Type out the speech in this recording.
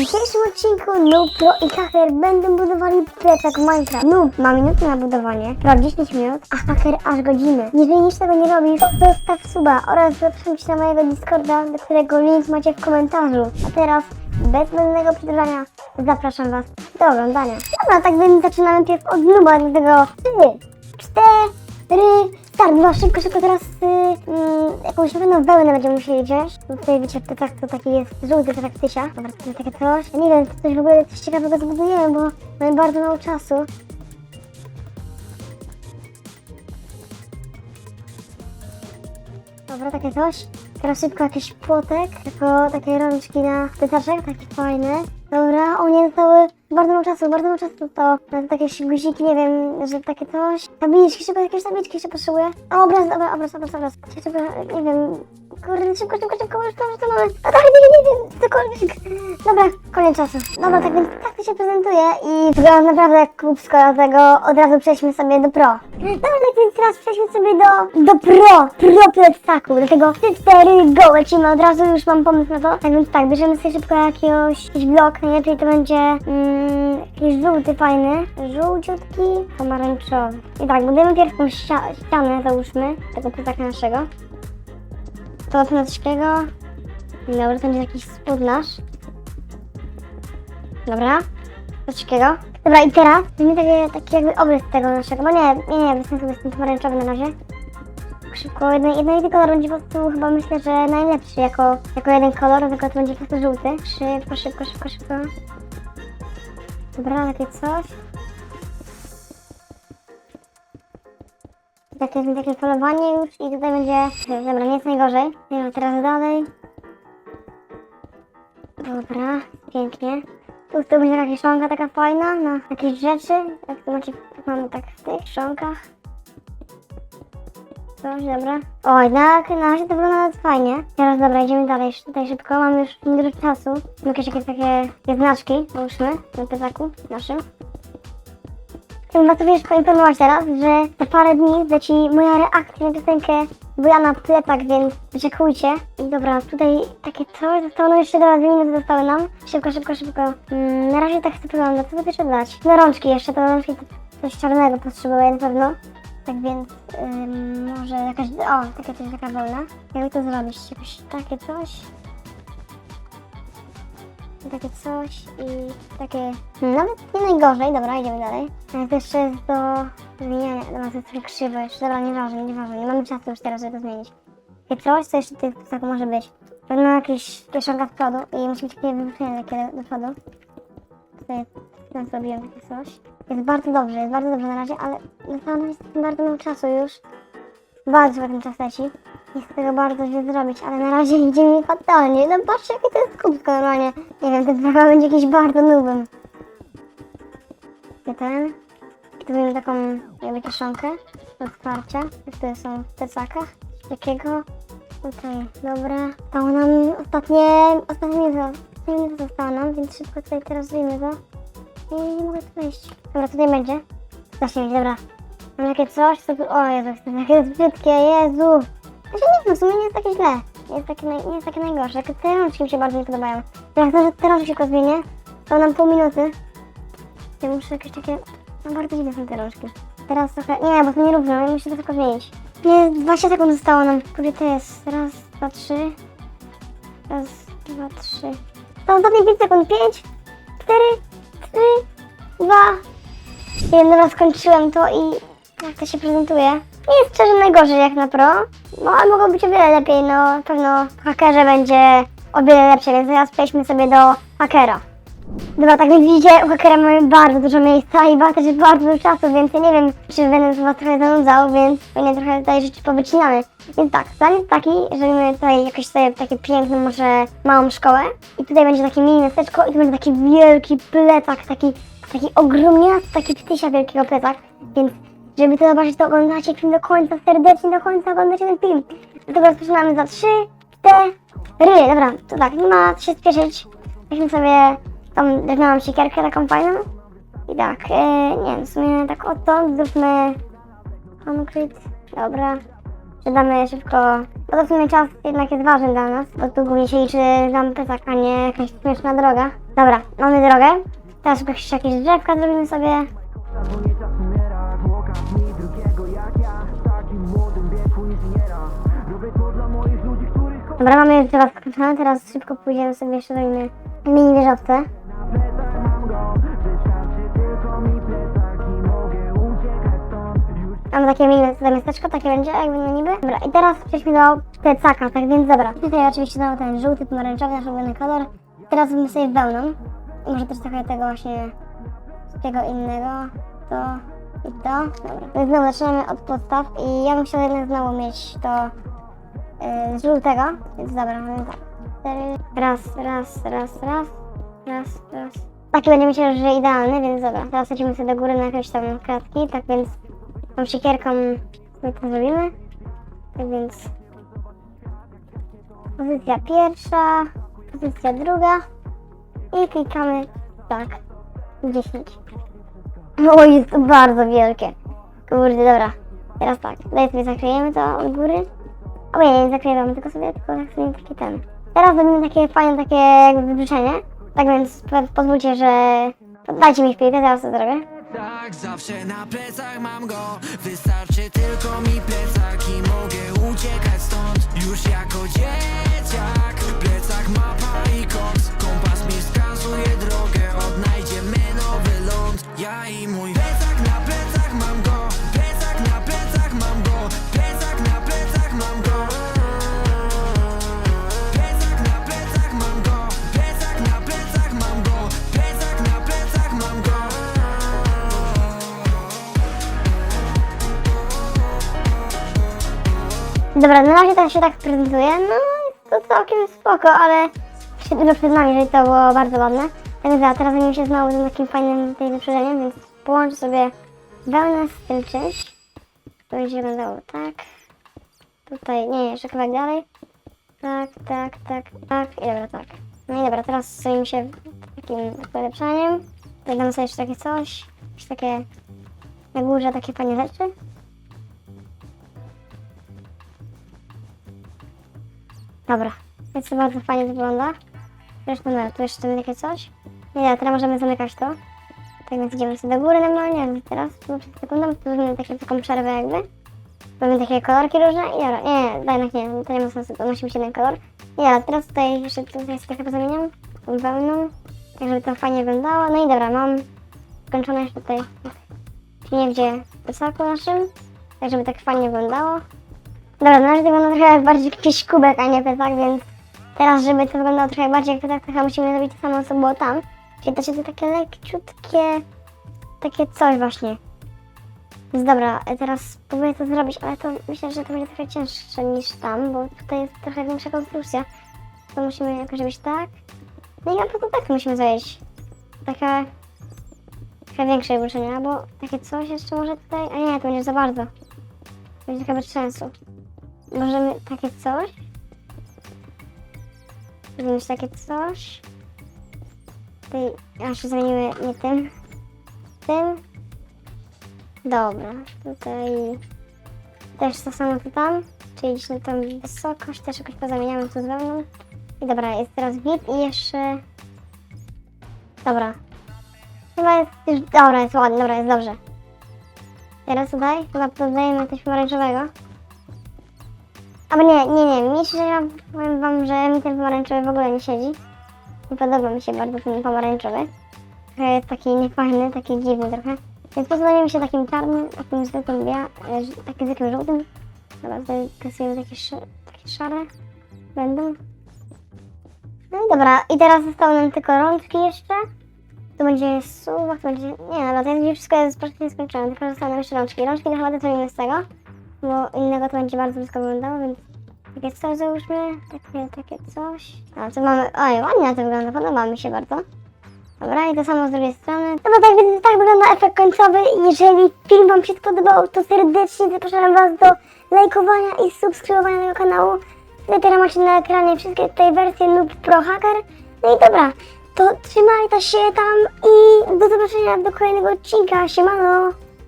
dzisiejszym odcinku Noob, Pro i Hacker będą budowali plecak w Minecraft. Noob ma minuty na budowanie, Pro 10 minut, a Hacker aż godziny. Jeżeli nic tego nie robisz, zostaw suba oraz zapraszam Cię na mojego Discorda, do którego link macie w komentarzu. A teraz, bez zbędnego przedłużania, zapraszam Was do oglądania. Dobra, tak więc zaczynamy najpierw od Nooba, dlatego 3, 4, start. No szybko, szybko teraz mm, jakąś pewno wełnę będziemy musieli wziąć. Tutaj wiecie, plecak to taki jest żółty, plecak tysia. Dobra, to takie coś. Ja nie wiem, czy coś w ogóle coś ciekawego zbudujemy, bo mamy bardzo mało czasu. Dobra, takie coś. Teraz szybko jakiś płotek, tylko takie rączki na plecaczek, takie fajne. Dobra, o nie, zostały bardzo mało czasu, bardzo mało czasu to na takie guziki, nie wiem, że takie coś. Tabliczki, szybko jakieś tabliczki jeszcze potrzebuję. Obraz, dobra, obraz, obraz, obraz. Szybko, nie wiem, kurde, szybko, szybko, szybko, już to, już to mamy. A tak, nie, nie, nie, cokolwiek. Dobra, koniec czasu. Dobra, tak więc tak to się prezentuje i wygląda naprawdę kubsko, dlatego od razu przejdźmy sobie do pro. Dobra, tak więc teraz przejdźmy sobie do, do pro, pro plecaku, dlatego 3, 4, go, lecimy, od razu już mam pomysł na to. Tak więc tak, bierzemy sobie szybko jakiegoś, jakiś blok, najlepiej to będzie mm, jakiś żółty fajny, żółciutki, pomarańczowy. I tak, budujemy pierwszą ścia ścianę, załóżmy, tego plecaka naszego. To od naszego. Dobra, to będzie jakiś spód nasz. Dobra, coś takiego. Dobra, i teraz zrobimy taki, taki jakby obrys tego naszego, bo nie, nie, nie, bez sensu jest ten pomarańczowy na razie. Szybko, jeden, jednolity kolor będzie po prostu chyba myślę, że najlepszy jako, jako jeden kolor, tylko to będzie po prostu żółty. Szybko, szybko, szybko, szybko. Dobra, takie coś. Takie, takie falowanie już i tutaj będzie... Dobra, nie jest najgorzej. Idziemy teraz dalej. Dobra, pięknie. Tu, tu będzie jakaś szonka taka fajna na jakieś rzeczy. Jak tu macie, mamy tak w tych szonkach. Coś, dobra. Oj, tak, na razie to wygląda nawet fajnie. Teraz dobra, idziemy dalej, tutaj szybko, mamy już dużo czasu. Są jakieś, jakieś takie znaczki, załóżmy, na plecaku naszym. Chciałbym was również poinformować teraz, że za parę dni leci moja reakcja na piosenkę Bujana Plecak, więc wyczekujcie. I dobra, tutaj takie coś zostało, no jeszcze teraz dwie minuty zostały nam. Szybko, szybko, szybko. Mm, na razie tak sobie wygląda, co jeszcze dać? Rączki jeszcze, to rączki coś czarnego potrzebuję na pewno. Tak więc ym, może jakaś, o, takie coś, taka wolna. Jakby to zrobić, jakieś takie coś. Takie coś i takie, nawet nie najgorzej, dobra, idziemy dalej. Ale to jeszcze jest do zmieniania, dobra, to jest trochę jeszcze, dobra, nieważne, nieważne, nie mamy czasu już teraz, żeby to zmienić. Takie coś, co jeszcze w tak może być. Pewno jakieś kieszonka z przodu i musi być takie wybuchnięte takie do przodu. Tutaj tam zrobiłem takie coś. Jest bardzo dobrze, jest bardzo dobrze na razie, ale naprawdę jest bardzo mało czasu już. Bardzo szybko ten czas leci. Nie chcę tego bardzo źle zrobić, ale na razie idzie mi fatalnie. No patrzcie jakie to jest kubsko normalnie. Nie wiem, ten chyba będzie jakiś bardzo nubem. Gdzie ten? Tu mamy taką jakby kieszonkę do otwarcia. Tutaj są w plecakach. Takiego. Tutaj, dobra. Stało nam ostatnie, ostatnie minuta. Ostatnie minuta nam, więc szybko tutaj teraz zrobimy to. I nie mogę tu wejść. Dobra, tutaj będzie. Zacznij mieć, dobra. Mam takie coś, co. O Jezu, takie brzydkie, Jezu. Znaczy nie wiem, w sumie nie jest takie źle. Nie jest takie, naj, nie jest takie najgorsze. Tylko te rączki mi się bardzo nie podobają. Jak to, że te rączki szybko zmienię, to nam pół minuty. Ja muszę jakieś takie... No bardzo dziwne są te rączki. Teraz trochę... Nie, bo to nie równo, ja muszę to tylko zmienić. Nie, 20 sekund zostało nam. Który to jest? Raz, dwa, trzy. Raz, dwa, trzy. To ostatnie 5 sekund. 5, 4, 3, 2, jeden raz skończyłem to i jak to się prezentuje. Nie jest szczerze najgorzej jak na pro, no ale mogło być o wiele lepiej, no pewno w hakerze będzie o wiele lepsze, więc teraz przejdźmy sobie do hakera. Dobra, tak więc widzicie, u hakera mamy bardzo dużo miejsca i bardzo, też bardzo dużo czasu, więc ja nie wiem, czy będę was trochę zanudzał, więc pewnie trochę tutaj rzeczy powycinamy. Więc tak, plan jest taki, że mamy tutaj jakąś sobie takie piękną, może małą szkołę i tutaj będzie takie mini miasteczko i tu będzie taki wielki plecak, taki, taki ogromniasty, taki ptysia wielkiego plecak, więc żeby to zobaczyć, to oglądacie film do końca, serdecznie do końca oglądacie ten film. Dlatego rozpoczynamy za 3, 4, dobra, to tak, nie ma się spieszyć. Weźmy sobie tą drewnianą siekierkę taką fajną. I tak, e, nie wiem, w sumie tak oto zróbmy concrete, dobra. Przydamy szybko, bo to w sumie czas jednak jest ważny dla nas, bo tu głównie się liczy nam plecak, a nie jakaś śmieszna droga. Dobra, mamy drogę. Teraz jakieś drzewka zrobimy sobie. Dobra, mamy drzewa skończone, teraz szybko pójdziemy sobie jeszcze zrobimy mini wieżowce. Mamy takie mini miasteczko, takie będzie jakby no niby. Dobra, i teraz przejdźmy do plecaka, tak więc dobra. Tutaj oczywiście znowu ten żółty, pomarańczowy, nasz ulubiony kolor. Teraz zrobimy sobie wełną. Może też trochę tego właśnie, tego innego. To i to. Dobra, więc znowu zaczynamy od podstaw i ja bym chciał jednak znowu mieć to z żółtego, więc dobra, mamy tak. Cztery. Raz, raz, raz, raz, raz, raz. Taki będzie myślę, że idealny, więc dobra. Teraz lecimy sobie do góry na jakieś tam kratki, tak więc tą siekierką my to zrobimy. Tak więc pozycja pierwsza, pozycja druga i klikamy tak 10. O, jest to bardzo wielkie. Kurde, dobra. Teraz tak, tutaj sobie zakryjemy to od góry. O nie, nie zakrywamy tylko sobie, tylko tak sobie taki ten. Teraz zrobimy takie fajne takie jakby wybrzeczenie. Tak więc po- pozwólcie, że... Dajcie mi chwilkę, zaraz to zrobię. Tak, zawsze na plecach mam go Wystarczy tylko mi plecak i mogę uciekać stąd Już jako dzieciak Dobra, na razie tak się tak prezentuje. No, to całkiem spoko, ale jeszcze dużo przed nami, jeżeli to było bardzo ładne. Tak więc ja teraz zajmę się znowu tym takim fajnym tutaj wyprzedzeniem, więc połączę sobie wełnę z tym czymś. To będzie wyglądało tak. Tutaj, nie, jeszcze kawałek dalej. Tak, tak, tak, tak i dobra, tak. No i dobra, teraz zajmę się takim polepszaniem. Tutaj dam sobie jeszcze takie coś, jakieś takie na górze takie fajne rzeczy. Dobra, więc to bardzo fajnie wygląda. Zresztą no, tu jeszcze takie coś. Nie, teraz możemy zamykać to. Tak więc idziemy sobie do góry normalnie, teraz, tu przed sekundą, tu zrobimy takie, taką przerwę jakby. Mamy takie kolorki różne i dobra, nie, nie, jednak nie, to nie ma sensu, to musi być jeden kolor. Dobra, teraz tutaj jeszcze tutaj sobie trochę pozamieniam, tą wełną, tak żeby to fajnie wyglądało. No i dobra, mam skończone jeszcze tutaj gdzie w plecaku naszym, tak żeby tak fajnie wyglądało. Dobra, na razie to wygląda trochę bardziej jak jakiś kubek, a nie plecak, więc teraz, żeby to wyglądało trochę bardziej jak plecak, to musimy zrobić to samo, co było tam. Czyli to jest takie lekciutkie, takie coś właśnie. Więc dobra, e, teraz spróbuję to zrobić, ale to myślę, że to będzie trochę cięższe niż tam, bo tutaj jest trochę większa konstrukcja. To musimy jakoś zrobić tak. No i na pewno tak musimy zrobić. Taka trochę większe ruszenie, albo takie coś jeszcze może tutaj, a nie, to będzie za bardzo. Będzie trochę bez sensu. Możemy takie coś. Zrobić takie coś. Tutaj aż zamienimy nie tym. Tym. Dobra, tutaj też to samo co tam, czyli na tą wysokość też jakoś pozamieniamy tu z. I dobra, jest teraz git i jeszcze... Dobra. Chyba jest już... Dobra, jest ładnie, dobra, jest dobrze. Teraz tutaj chyba dodajemy coś pomarańczowego. Albo nie, nie, nie, mi szczerze ja powiem wam, że mi ten pomarańczowy w ogóle nie siedzi. Nie podoba mi się bardzo ten pomarańczowy. Jest taki niefajny, taki dziwny trochę. Więc pozbawimy się takim czarnym, takim zwykłym bia, e, takim zwykłym żółtym. Dobra, tutaj kasujemy takie, takie szare. Będą. No i dobra, i teraz zostały nam tylko rączki jeszcze. Tu będzie suwak, będzie... Nie, dobra, to jest, wszystko jest praktycznie skończone, tylko zostały nam jeszcze rączki. Rączki to chyba zrobimy z tego, bo innego to będzie bardzo blisko wyglądało, więc takie coś załóżmy, takie, takie coś. A, co mamy... Oj, ładnie to wygląda, podoba mi się bardzo. Dobra, i to samo z drugiej strony. No bo tak, więc tak wygląda efekt końcowy. Jeżeli film Wam się spodobał, to serdecznie zapraszam Was do lajkowania i subskrybowania tego kanału. Dopiero macie na ekranie wszystkie tutaj wersje Noob Pro Hacker. No i dobra, to trzymajcie się tam i do zobaczenia do kolejnego odcinka. Siemano!